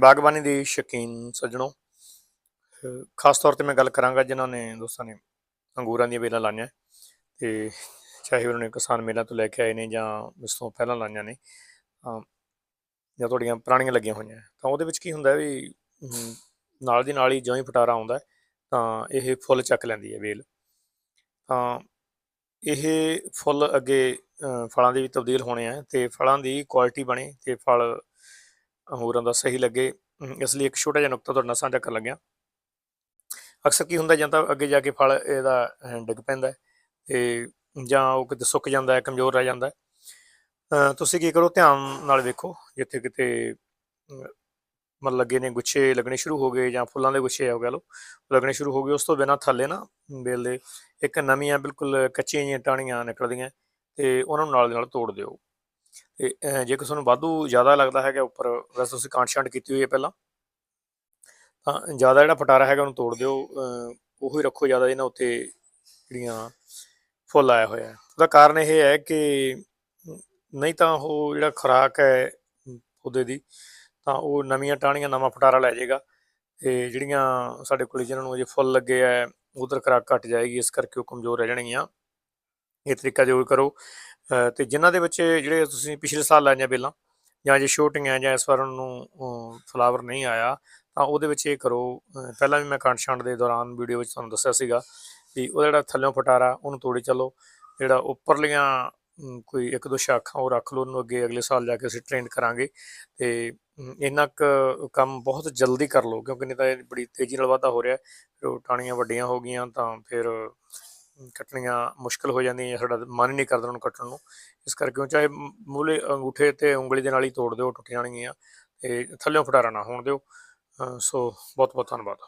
ਬਾਗਬਾਨੀ ਦੇ ਸ਼ੌਕੀਨ ਸੱਜਣੋ ਖਾਸ ਤੌਰ ਤੇ ਮੈਂ ਗੱਲ ਕਰਾਂਗਾ ਜਿਨ੍ਹਾਂ ਨੇ ਦੋਸਤਾਂ ਨੇ ਅੰਗੂਰਾਂ ਦੀਆਂ ਵੇਲਾਂ ਲਾਈਆਂ ਤੇ ਚਾਹੇ ਉਹਨਾਂ ਨੇ ਕਿਸਾਨ ਮੇਲਿਆਂ ਤੋਂ ਲੈ ਕੇ ਆਏ ਨੇ ਜਾਂ ਇਸ ਤੋਂ ਪਹਿਲਾਂ ਲਾਈਆਂ ਨੇ ਜਾਂ ਤੁਹਾਡੀਆਂ ਪੁਰਾਣੀਆਂ ਲੱਗੀਆਂ ਹੋਈਆਂ, ਤਾਂ ਉਹਦੇ ਵਿੱਚ ਕੀ ਹੁੰਦਾ ਵੀ ਨਾਲ ਦੀ ਨਾਲ ਹੀ ਜਿਉਂ ਹੀ ਫਟਾਰਾ ਆਉਂਦਾ, ਤਾਂ ਇਹ ਫੁੱਲ ਚੱਕ ਲੈਂਦੀ ਹੈ ਵੇਲ। ਤਾਂ ਇਹ ਫੁੱਲ ਅੱਗੇ ਫਲਾਂ ਦੇ ਵੀ ਤਬਦੀਲ ਹੋਣੇ ਆ ਤੇ ਫਲਾਂ ਦੀ ਕੁਆਲਿਟੀ ਬਣੇ ਤੇ ਫਲ ਹੋਰਾਂ ਦਾ ਸਹੀ ਲੱਗੇ। ਇਸ ਲਈ ਇੱਕ ਛੋਟਾ ਜਿਹਾ ਨੁਕਤਾ ਤੁਹਾਡੇ ਨਾਲ ਸਾਂਝਾ ਕਰਨ ਲੱਗਿਆ। ਅਕਸਰ ਕੀ ਹੁੰਦਾ ਜਾਂ ਤਾਂ ਅੱਗੇ ਜਾ ਕੇ ਫਲ ਇਹਦਾ ਡਿੱਗ ਪੈਂਦਾ ਹੈ ਤੇ ਜਾਂ ਉਹ ਕਿਤੇ ਸੁੱਕ ਜਾਂਦਾ ਹੈ, ਕਮਜ਼ੋਰ ਰਹਿ ਜਾਂਦਾ ਹੈ। ਤੁਸੀਂ ਕੀ ਕਰੋ, ਧਿਆਨ ਨਾਲ ਵੇਖੋ, ਜਿੱਥੇ ਕਿਤੇ ਮਤਲਬ ਲੱਗੇ ਨੇ ਗੁੱਛੇ ਲੱਗਣੇ ਸ਼ੁਰੂ ਹੋ ਗਏ ਜਾਂ ਫੁੱਲਾਂ ਦੇ ਗੁੱਛੇ ਆ ਗਏ ਲੋ ਲੱਗਣੇ ਸ਼ੁਰੂ ਹੋ ਗਏ, ਉਸ ਤੋਂ ਬਿਨਾਂ ਥੱਲੇ ਨਾ ਬੇਲ ਦੇ ਇੱਕ ਨਵੀਆਂ ਬਿਲਕੁਲ ਕੱਚੀਆਂ ਜਿਹੀਆਂ ਟਾਹਣੀਆਂ ਨਿਕਲਦੀਆਂ ਤੇ ਉਹਨਾਂ ਨੂੰ ਨਾਲ ਦੇ ਨਾਲ ਤੋੜ ਦਿਓ। ਤੇ ਅਹ, ਜੇ ਕਿਸੇ ਨੂੰ ਵਾਧੂ ਜ਼ਿਆਦਾ ਲੱਗਦਾ ਹੈਗਾ ਉੱਪਰ ਵੈਸੇ ਤੁਸੀਂ ਕਾਂਟ ਛਾਂਟ ਕੀਤੀ ਹੋਈ ਹੈ ਪਹਿਲਾਂ ਤਾਂ ਜ਼ਿਆਦਾ ਜਿਹੜਾ ਫਟਾਰਾ ਹੈਗਾ ਉਹਨੂੰ ਤੋੜ ਦਿਓ ਉਹੀ ਰੱਖੋ ਜ਼ਿਆਦਾ ਇਹਨਾਂ ਉੱਤੇ ਜਿਹੜੀਆਂ ਫੁੱਲ ਆਇਆ ਹੋਇਆ ਹੈ। ਉਹਦਾ ਕਾਰਨ ਇਹ ਹੈ ਕਿ ਨਹੀਂ ਤਾਂ ਉਹ ਜਿਹੜਾ ਖੁਰਾਕ ਹੈ ਪੌਦੇ ਦੀ ਤਾਂ ਉਹ ਨਵੀਆਂ ਟਾਹਣੀਆਂ ਨਵਾਂ ਫਟਾਰਾ ਲੈ ਜਾਏਗਾ ਤੇ ਜਿਹੜੀਆਂ ਸਾਡੇ ਕੋਲ ਜਿਹਨਾਂ ਨੂੰ ਅਜੇ ਫੁੱਲ ਲੱਗੇ ਆ ਉਧਰ ਖੁਰਾਕ ਘਟ ਜਾਏਗੀ ਇਸ ਕਰਕੇ ਉਹ ਕਮਜ਼ੋਰ ਰਹਿ ਜਾਣਗੀਆਂ। ਇਹ ਤਰੀਕਾ ਜ਼ਰੂਰ ਕਰੋ। ਤੇ ਜਿਨ੍ਹਾਂ ਦੇ ਵਿੱਚ ਜਿਹੜੇ ਤੁਸੀਂ ਪਿਛਲੇ ਸਾਲ ਲਾਈਆਂ ਬੇਲਾਂ, ਜਾਂ ਜੇ ਛੋਟੀਆਂ ਜਾਂ ਇਸ ਵਾਰ ਉਹਨੂੰ ਫਲਾਵਰ ਨਹੀਂ ਆਇਆ, ਤਾਂ ਉਹਦੇ ਵਿੱਚ ਇਹ ਕਰੋ ਪਹਿਲਾਂ ਵੀ ਮੈਂ ਕੰਡ ਛੰਡ ਦੇ ਦੌਰਾਨ ਵੀਡੀਓ ਵਿੱਚ ਤੁਹਾਨੂੰ ਦੱਸਿਆ ਸੀਗਾ ਵੀ ਉਹ ਜਿਹੜਾ ਥੱਲਿਓਂ ਫਟਾਰਾ, ਉਹਨੂੰ ਤੋੜੀ ਚੱਲੋ, ਜਿਹੜਾ ਉੱਪਰਲੀਆਂ ਕੋਈ ਇੱਕ ਦੋ ਸ਼ਾਖਾਂ ਉਹ ਰੱਖ ਲਓ, ਉਹਨੂੰ ਅੱਗੇ ਅਗਲੇ ਸਾਲ ਜਾ ਕੇ ਅਸੀਂ ਟ੍ਰੇਨ ਕਰਾਂਗੇ ਤੇ ਇੰਨਾ ਕੁ ਕੰਮ ਬਹੁਤ ਜਲਦੀ ਕਰ ਲਓ, ਕਿਉਂਕਿ ਨਹੀਂ ਤਾਂ ਇਹ ਬੜੀ ਤੇਜ਼ੀ ਨਾਲ ਵਾਧਾ ਹੋ ਰਿਹਾ, ਫਿਰ ਉਹ ਟਾਹਣੀਆਂ ਵੱਡੀਆਂ ਹੋ ਗਈਆਂ ਤਾਂ ਫਿਰ ਕੱਟਣੀਆਂ ਮੁਸ਼ਕਲ ਹੋ ਜਾਂਦੀਆਂ, ਸਾਡਾ ਮਨ ਹੀ ਨਹੀਂ ਕਰਦਾ ਉਹਨੂੰ ਕੱਟਣ ਨੂੰ। ਇਸ ਕਰਕੇ ਉਹ ਚਾਹੇ ਮੂਲੇ ਅੰਗੂਠੇ ਤੇ ਉਂਗਲੀ ਦੇ ਨਾਲ ਹੀ ਤੋੜ ਦਿਓ ਟੁੱਟ ਜਾਣਗੀਆਂ ਤੇ ਥੱਲਿਓਂ ਫਟਾਰਾ ਨਾ ਹੋਣ ਦਿਓ। ਸੋ ਬਹੁਤ ਬਹੁਤ ਧੰਨਵਾਦ।